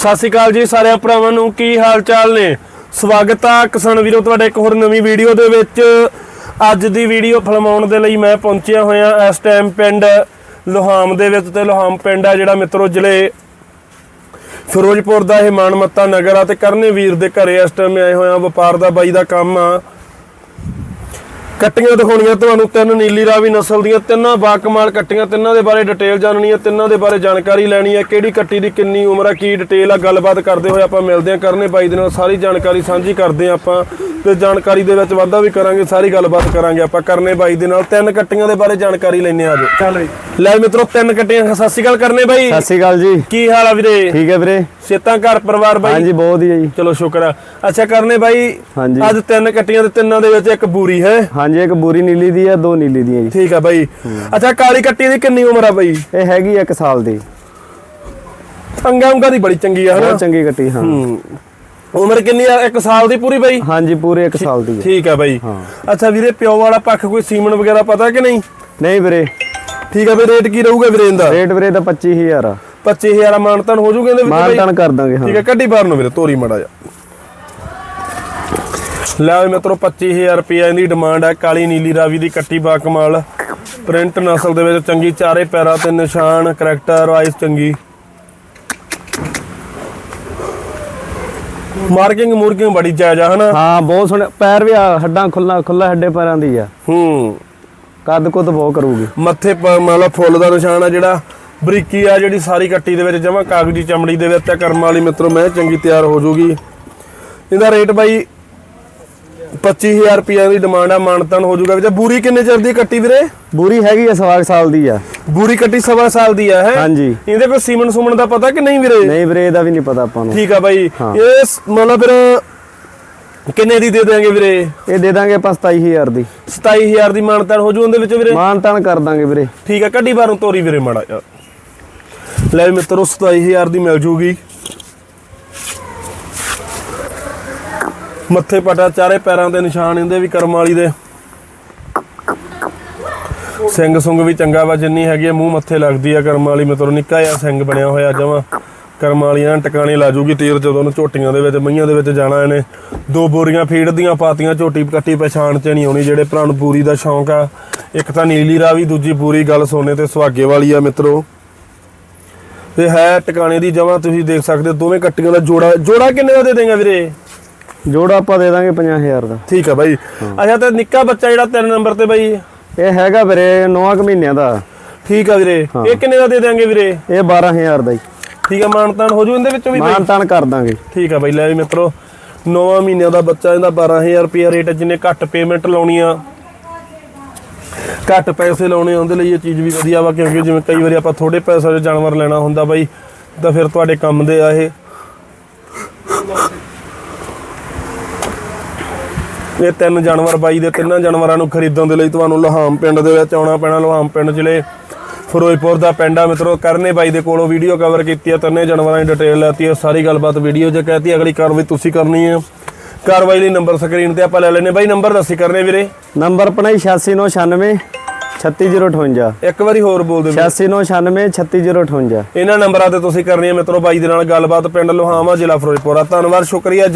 ਸਤਿ ਸ਼੍ਰੀ ਅਕਾਲ ਜੀ ਸਾਰਿਆਂ ਭਰਾਵਾਂ ਨੂੰ, ਕੀ ਹਾਲ ਚਾਲ ਨੇ? ਸਵਾਗਤ ਆ ਕਿਸਾਨ ਵੀਰੋ, ਤੁਹਾਡੇ ਇੱਕ ਹੋਰ ਨਵੀਂ ਵੀਡੀਓ ਦੇ ਵਿੱਚ। ਅੱਜ ਦੀ ਵੀਡੀਓ ਫਿਲਮਾਉਣ ਦੇ ਲਈ ਮੈਂ ਪਹੁੰਚਿਆ ਹੋਇਆ ਇਸ ਟਾਈਮ ਪਿੰਡ ਲੋਹਾਮ ਦੇ ਵਿੱਚ ਤੇ ਲੋਹਾਮ ਪਿੰਡ ਆ ਜਿਹੜਾ ਮਿੱਤਰੋ ਜ਼ਿਲ੍ਹੇ ਫਿਰੋਜ਼ਪੁਰ ਦਾ ਇਹ ਮਾਨਮੱਤਾ ਨਗਰ ਆ ਤੇ ਕਰਨੇ ਵੀਰ ਦੇ ਘਰੇ ਇਸ ਟਾਈਮ ਆਏ ਹੋਇਆ, ਵਪਾਰ ਦਾ ਬਾਈ ਦਾ ਕੰਮ ਆ। ਕੱਟੀਆਂ ਦਿਖਾਉਣੀਆਂ ਤੁਹਾਨੂੰ ਤਿੰਨ ਨੀਲੀ ਰਾਵੀ ਨਸਲ ਦੀਆਂ ਤਿੰਨਾਂ ਬਾਕਮਾਲ ਕੱਟੀਆਂ ਤਿੰਨਾਂ ਦੇ ਬਾਰੇ ਡਿਟੇਲ ਜਾਣਨੀ ਹੈ ਤਿੰਨਾਂ ਦੇ ਬਾਰੇ ਜਾਣਕਾਰੀ ਲੈਣੀ ਹੈ ਕਿਹੜੀ ਕੱਟੀ ਦੀ ਕਿੰਨੀ ਉਮਰ ਆ ਕੀ ਡਿਟੇਲ ਆ ਗੱਲਬਾਤ ਕਰਦੇ ਹੋਏ ਆਪਾਂ ਮਿਲਦੇ ਹਾਂ ਕਰਨੇ ਬਾਈ ਦੇ ਨਾਲ ਸਾਰੀ ਜਾਣਕਾਰੀ ਸਾਂਝੀ ਕਰਦੇ ਹਾਂ ਆਪਾਂ ਤੇ ਜਾਣਕਾਰੀ ਦੇ ਵਿੱਚ ਵਾਧਾ ਵੀ ਕਰਾਂਗੇ ਸਾਰੀ ਗੱਲਬਾਤ ਕਰਾਂਗੇ ਆਪਾਂ ਕਰਨੇ ਬਾਈ ਦੇ ਨਾਲ ਤਿੰਨ ਕੱਟੀਆਂ ਦੇ ਬਾਰੇ ਜਾਣਕਾਰੀ ਲੈਣੇ ਆ ਆਜੋ ਲੈ ਮਿੱਤਰੋ ਤਿੰਨ ਕੱਟੀਆਂ ਸਤਿ ਸ਼੍ਰੀ ਅਕਾਲ ਕਰਨੇ ਬਾਈ। ਸਤਿ ਸ਼੍ਰੀ ਅਕਾਲ ਜੀ। ਕੀ ਹਾਲ ਆ ਵੀਰੇ? ਠੀਕ ਹੈ ਵੀਰੇ। ਸੇਤਾਂ ਘਰ ਪਰਿਵਾਰ ਬਾਈ? ਹਾਂਜੀ ਬਹੁਤ ਹੈ ਜੀ। ਚਲੋ ਸ਼ੁਕਰ ਆ। ਅੱਛਾ ਕਰਨੇ ਬਾਈ ਹਾਂਜੀ। ਅੱਜ ਤਿੰਨ ਕੱਟੀਆਂ ਤੇ ਤਿੰਨਾਂ ਦੇ ਵਿੱਚ ਇੱਕ ਬੂਰੀ ਹੈ? ਹਾਂਜੀ ਇੱਕ ਬੂਰੀ ਨੀਲੀ ਦੀ ਹੈ ਦੋ ਨੀਲੀ ਦੀਆਂ ਜੀ। ਠੀਕ ਆ ਬਾਈ। ਅੱਛਾ ਕਾਲੀ ਕੱਟੀ ਦੀ ਕਿੰਨੀ ਉਮਰ ਆ ਬਾਈ? ਇਹ ਹੈਗੀ ਆ ਇੱਕ ਸਾਲ ਦੀ। ਅੰਗਾ ਉਂਗਾ ਦੀ ਬੜੀ ਚੰਗੀ ਆ ਹਨਾ? ਚੰਗੀ ਕੱਟੀ ਹਾਂ। ਉਮਰ ਕਿੰਨੀ ਆ? ਇੱਕ ਸਾਲ ਦੀ ਪੂਰੀ ਬਾਈ? ਹਾਂਜੀ ਪੂਰੇ ਇੱਕ ਸਾਲ ਦੀ ਠੀਕ ਆ ਬਾਈ। ਅੱਛਾ ਵੀਰੇ ਪਿਓ ਵਾਲਾ ਪੱਖ ਕੋਈ ਸੀਮਨ ਵਗੈਰਾ ਪਤਾ ਕਿ ਨਹੀਂ? ਨਹੀਂ ਵੀਰੇ। ਠੀਕ ਆ ਬਈ ਰੇਟ ਕੀ ਰਹੂਗਾ ਵੀਰੇ ਇਹਦਾ? ਰੇਟ ਵੀਰੇ ਤਾਂ 25000 ਆ। 25000 ਮਾਨਤਨ ਹੋ ਜੂਗੇ ਇਹਦੇ ਵਿੱਚ ਮਾਨ ਬਾਈ। ਤਾਨ ਕਰ ਦਾਂਗੇ ਠੀਕ ਹਾਂ ਹੈ ਕੱਢੀ ਬਾਹਰ ਨੂੰ ਵੀਰੇ ਤੋਰੀ ਮੜਾ ਜਾ ਲੈ ਮਿੱਤਰੋ 25000 ਰੁਪਏ ਇਹਦੀ ਡਿਮਾਂਡ ਹੈ ਕਾਲੀ ਨੀਲੀ ਰਾਵੀ ਦੀ ਕੱਟੀ ਬਾ ਕਮਾਲ ਪ੍ਰਿੰਟ ਨਸਲ ਦੇ ਵਿੱਚ ਚੰਗੀ ਚਾਰੇ ਪੈਰਾਂ ਤੇ ਨਿਸ਼ਾਨ ਕਰੈਕਟਰ ਵਾਈਜ਼ ਚੰਗੀ। ਮਾਰਕਿੰਗ ਮੁਰਕਿੰਗ ਬੜੀ ਜਾਇਜ਼ ਆ ਹਨਾ? ਹਾਂ ਬਹੁਤ ਸੋਹਣੇ। ਪੈਰ ਵੀ ਹੱਡਾਂ ਖੁੱਲਾ ਖੁੱਲਾ ਹੱਡੇ ਪੈਰਾਂ ਦੀ ਆ। ਹੂੰ। ਕੱਦ ਕੁੱਦ ਬਹੁਤ ਕਰੂਗੀ। ਮੱਥੇ ਲਓ ਫੁੱਲ ਦਾ ਨਿਸ਼ਾਨ ਆ ਜਿਹੜਾ। ਬਰੀਕੀ ਆ ਜਿਹੜੀ ਸਾਰੀ ਕੱਟੀ ਦੇ ਵਿੱਚ ਜਮਾ ਕਾਗਜ਼ੀ ਚਮੜੀ ਦੇ ਵਿੱਚ ਆ ਕਰਮ ਵਾਲੀ ਮਿੱਤਰੋ ਮੈਂ ਚੰਗੀ ਤਿਆਰ ਹੋ ਜੂਗੀ। ਇਹਦਾ ਰੇਟ ਬਾਈ 25000 ਰੁਪਏ ਦੀ ਡਿਮਾਂਡ ਆ ਮਾਨਤਨ ਹੋ ਜੂਗਾ। ਵਿੱਚ ਬੂਰੀ ਕਿੰਨੇ ਚਿਰ ਦੀ ਕੱਟੀ ਵੀਰੇ? ਬੂਰੀ ਹੈਗੀ ਆ ਸਵਾ ਸਾਲ ਦੀ ਆ। ਬੂਰੀ ਕੱਟੀ ਸਵਾ ਸਾਲ ਦੀ ਆ ਹੈ? ਹਾਂਜੀ। ਇਹਦੇ ਕੋਈ ਸੀਮਨ ਸੁਮਨ ਦਾ ਪਤਾ ਕਿ ਨਹੀਂ ਵੀਰੇ? ਨਹੀਂ ਵੀਰੇ ਇਹਦਾ ਵੀ ਨਹੀਂ ਪਤਾ ਆਪਾਂ ਨੂੰ। ਠੀਕ ਆ ਬਾਈ। ਇਹ ਮਤਲਬ ਫਿਰ ਕਿੰਨੇ ਦੀ ਦੇ ਦੇਾਂਗੇ ਵੀਰੇ? ਇਹ ਦੇ ਦਾਂਗੇ ਆਪਾਂ 27000 ਦੀ। 27000 ਦੀ ਮਾਨਤਨ ਹੋ ਜੂ ਉਹਦੇ ਵਿੱਚ ਵੀਰੇ? ਮਾਨ ਤਾਨ ਕਰ ਦਾਂਗੇ ਵੀਰੇ। ਠੀਕ ਆ ਕੱਢੀ ਬਾਹਰੋਂ ਤੋਰੀ ਵੀਰੇ ਮਾੜਾ ਲੈ ਵੀ ਮਿੱਤਰੋ 27000 ਦੀ ਮਿਲ ਜੂਗੀ। ਮੱਥੇ ਪਟਾ ਚਾਰੇ ਪੈਰਾਂ ਦੇ ਨਿਸ਼ਾਨ ਇਹਦੇ ਵੀ ਕਰਮ ਵਾਲੀ ਦੇ। ਸਿੰਘ ਸੁੰਗ ਵੀ ਚੰਗਾ ਵਾ, ਜਿੰਨੀ ਹੈਗੀ ਆ, ਮੂੰਹ ਮੱਥੇ ਲੱਗਦੀ ਆ ਕਰਮ ਵਾਲੀ ਮਿੱਤਰੋ, ਨਿੱਕਾ ਜਿਹਾ ਸਿੰਘ ਬਣਿਆ ਹੋਇਆ ਜਮਾ। ਕਰਮ ਵਾਲੀਆਂ ਟਿਕਾਣੇ ਲਾ ਜੂਗੀ ਤੀਰ, ਜਦੋਂ ਨੂੰ ਝੋਟੀਆਂ ਦੇ ਵਿੱਚ, ਮਈਆਂ ਦੇ ਵਿੱਚ ਜਾਣਾ ਇਹਨੇ। ਦੋ ਬੋਰੀਆਂ ਫੀਡ ਦੀਆਂ ਪਾਤੀਆਂ, ਝੋਟੀ ਕੱਟੀ ਪਛਾਣ ਚ ਨਹੀਂ ਆਉਣੀ, ਜਿਹੜੇ ਭਰਾ ਨੂੰ ਪੂਰੀ ਦਾ ਸ਼ੌਂਕ ਆ। ਇੱਕ ਤਾਂ ਨੀਲੀ ਰਾਵੀ, ਦੂਜੀ ਪੂਰੀ ਗੱਲ ਸੋਨੇ ਤੇ ਸੁਹਾਗੇ ਵਾਲੀ ਆ ਮਿੱਤਰੋ। ਤੇ ਹੈ ਟਿਕਾਣੇ ਦੀ ਜਮਾ ਤੁਸੀਂ ਦੇਖ ਸਕਦੇ ਹੋ ਦੋਵੇਂ ਕੱਟੀਆਂ ਦਾ ਜੋੜਾ। ਜੋੜਾ ਕਿੰਨੇ ਦਾ ਦੇ ਦੇਗਾ ਵੀਰੇ? ਜੋੜਾ ਆਪਾਂ ਦੇ ਦਾਂਗੇ 50000 ਦਾ। ਠੀਕ ਆ ਬਾਈ। ਅੱਛਾ ਤੇ ਨਿੱਕਾ ਬੱਚਾ ਜਿਹੜਾ ਤਿੰਨ ਨੰਬਰ ਤੇ ਬਾਈ? ਇਹ ਹੈਗਾ ਵੀਰੇ 9 ਕੁ ਮਹੀਨਿਆਂ ਦਾ। ਠੀਕ ਆ ਵੀਰੇ। ਇਹ ਕਿੰਨੇ ਦਾ ਦੇ ਦੇਾਂਗੇ ਵੀਰੇ? ਇਹ 12000 ਦਾ ਹੀ ਠੀਕ ਆ ਮਾਨਤਾਨ ਹੋ ਜੂ ਇਹਦੇ ਵਿੱਚੋਂ ਵੀ ਬਾਈ? ਮਾਨ ਤਾਨ ਕਰ ਦਾਂਗੇ। ਠੀਕ ਆ ਬਾਈ ਲੈ ਵੀ ਮਿੱਤਰੋ 9 ਮਹੀਨਿਆਂ ਦਾ ਬੱਚਾ ਇਹਦਾ 12000 ਰੁਪਿਆ ਰੇਟ ਜਿੰਨੇ ਘੱਟ ਪੇਮੈਂਟ ਲਾਉਣੀ ਆ। ਘੱਟ ਪੈਸੇ ਲਾਉਣੇ ਉਹਦੇ ਲਈ ਇਹ ਚੀਜ਼ ਵੀ ਵਧੀਆ ਵਾ, ਕਿਉਂਕਿ ਜਿਵੇਂ ਕਈ ਵਾਰੀ ਆਪਾਂ ਥੋੜੇ ਪੈਸੇ 'ਚ ਜਾਨਵਰ ਲੈਣਾ ਹੁੰਦਾ ਬਾਈ, ਤਾਂ ਫਿਰ ਤੁਹਾਡੇ ਕੰਮ ਦੇ ਆ ਇਹ। ਇਹ ਤਿੰਨ ਜਾਨਵਰ, ਬਾਈ ਦੇ ਤਿੰਨਾਂ ਜਾਨਵਰਾਂ ਨੂੰ ਖਰੀਦਣ ਦੇ ਲਈ ਤੁਹਾਨੂੰ ਲੋਹਾਮ ਪਿੰਡ ਦੇ ਵਿੱਚ ਆਉਣਾ ਪੈਣਾ, ਲੋਹਾਮ ਪਿੰਡ ਜ਼ਿਲ੍ਹੇ ਫਿਰੋਜ਼ਪੁਰ ਦਾ ਪਿੰਡ ਆ ਮਿੱਤਰੋ। ਕਰਨੇ ਬਾਈ ਦੇ ਕੋਲੋਂ ਵੀਡੀਓ ਕਵਰ ਕੀਤੀ ਆ, ਤਿੰਨੇ ਜਾਨਵਰਾਂ ਦੀ ਡਿਟੇਲ ਲੈਤੀ ਆ, ਸਾਰੀ ਗੱਲਬਾਤ ਵੀਡੀਓ 'ਚ ਕਹਿਤੀ, ਅਗਲੀ ਕਾਰਵਾਈ ਤੁਸੀਂ ਕਰਨੀ ਹੈ ਕਾਰਵਾਈ ਲਈ ਨੰਬਰ ਸਕਰੀਨ ਤੇ ਆਪਾਂ ਲੈ ਲੈਨੇ ਬਾਈ ਨੰਬਰ ਦੱਸੀ ਕਰਨੇ ਵੀਰੇ। ਨੰਬਰ ਆਪਣਾ 86996 36058 ਇੱਕ ਵਾਰੀ ਹੋਰ ਬੋਲ ਦਿਓ 86996 36058 ਇਹਨਾਂ ਨੰਬਰਾਂ ਤੇ ਤੁਸੀਂ ਕਰਨੀ ਹੈ ਮਿੱਤਰੋ ਬਾਈ ਦੇ ਨਾਲ ਗੱਲਬਾਤ ਪਿੰਡ ਲੋਹਾਮਾ ਜ਼ਿਲ੍ਹਾ ਫਿਰੋਜ਼ਪੁਰ ਆ ਧੰਨਵਾਦ ਸ਼ੁਕਰੀਆ